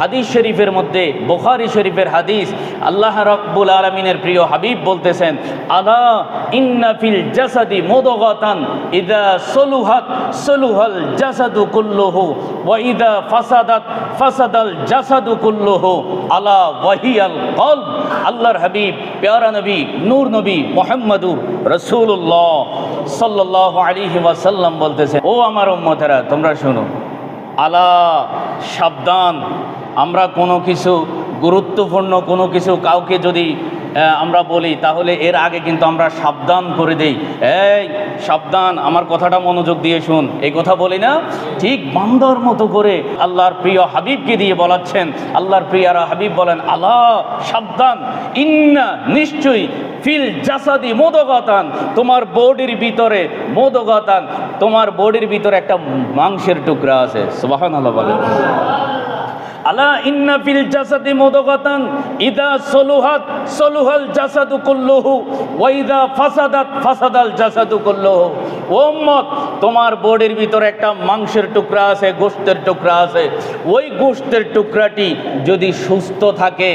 হাদিস শরীফের মধ্যে, বোখারি শরীফের হাদিস, আল্লাহ রব্বুল আলমিনের প্রিয় হাবিব বলতেছেন, আলা ইন্না ফিল জাসাদি মোদগাতান ইদা সলুহাত, সলুহাল জাসাদু কুল্লুহু, ওয়া ইদা ফাসাদাত, ফাসাদাল জাসাদু কুল্লুহু, আলা ওয়াহিয়াল কলব। আল্লাহর হাবিব, পেয়ারা নবী, নূর নবী মোহাম্মদুর রসুল্লাহ সাল্লাহ আলিহি ওয়াসাল্লাম বলতেছে ও আমার উম্মতেরা, তোমরা শোনো আলা, সাবধান। আমরা কোনো কিছু গুরুত্বপূর্ণ, কোনো কিছু কাউকে যদি আমরা বলি, তাহলে এর আগে কিন্তু আমরা সাবধান করে দেই। এই, সাবধান, আমার কথাটা মনোযোগ দিয়ে শুন। এই কথা বলি না, ঠিক বান্দর মতো করে আল্লাহর প্রিয় হাবিবকে দিয়ে বলাচ্ছেন। আল্লাহর প্রিয়ারা হাবিব বলেন আল্লাহ সাবধান, ইন্না, নিশ্চয়ই ফিল জাসাদি মোদগাতান, তোমার বডির ভিতরে মোদগাতান, তোমার বডির ভিতরে একটা মাংসের টুকরা আছে সুবাহান আল্লাহ বলে আলা ইন্না ফিল জাসাদি মুদগাতান, ইদা সলুহাত, সলুহাল জাসাদু কুল্লুহু, ওয়া ইদা ফাসাদাত, ফাসাদাল জাসাদু কুল্লুহু। ও তোমার বডির ভিতরে একটা মাংসের টুকরা আছে গোশতের টুকরা আছে। ওই গোশতের টুকরাটি যদি সুস্থ থাকে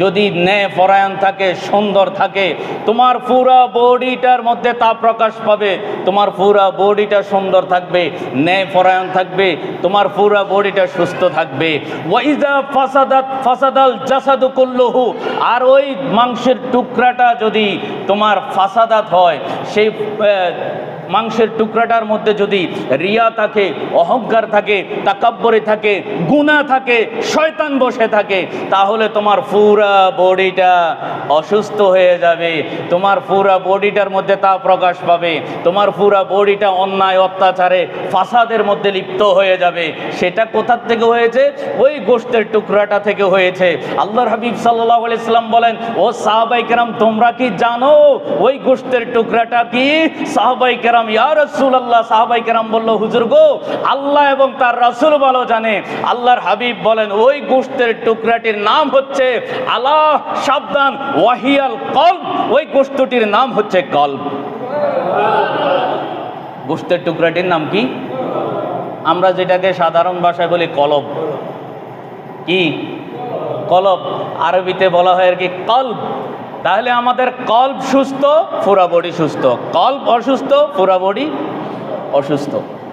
যদি ন্যায় পরায়ণ থাকে, সুন্দর থাকে, তোমার পুরা বডিটার মধ্যে তা প্রকাশ পাবে। তোমার পুরা বডিটা সুন্দর থাকবে, ন্যায় পরায়ণ থাকবে, তোমার পুরা বডিটা সুস্থ থাকবে। আর ওই মাংসের টুকরাটা যদি তোমার ফাসাদাত হয়, সেই মাংসের টুকরাটার মধ্যে যদি রিয়া থাকে, অহংকার থাকে, তাকাব্বরে থাকে গুণা থাকে, শয়তান বসে থাকে, তাহলে তোমার পুরা বডিটা অসুস্থ হয়ে যাবে। তোমার পুরা বডিটার মধ্যে তা প্রকাশ পাবে। তোমার পুরা বডিটা অন্যায়, অত্যাচারে, ফাসাদের মধ্যে লিপ্ত হয়ে যাবে। সেটা কোথার থেকে হয়েছে? ওই গোষ্ঠের টুকরাটা থেকে হয়েছে। আল্লাহর হাবিব সাল্লাহ ইসলাম বলেন, ও সাহাবাই কেরাম, তোমরা কি জানো ওই গোষ্ঠের টুকরাটা কি? সাহাবাই কেরাম ইয়া রসুল আল্লাহ সাহাবাই কেরাম বলল, হুজুর গো, আল্লাহ এবং তার রাসূল ভালো জানে। আল্লাহর হাবিব বলেন, ওই গোষ্ঠের টুকরাটির নাম হচ্ছে আল্লাহ, সাবধান, ওয়াহিয়াল কল্ব। ওই গোষ্ঠটির নাম হচ্ছে কল্ব। গোষ্ঠের টুকরাটির নাম কি? আমরা যেটাকে সাধারণ ভাষায় বলি কলব। কি? কলব। আরবিতে বলা হয় আর কি, কল্ব। তাহলে আমাদের কল্প সুস্থ পুরা বডি সুস্থ। কল্প অসুস্থ পুরা বডি অসুস্থ।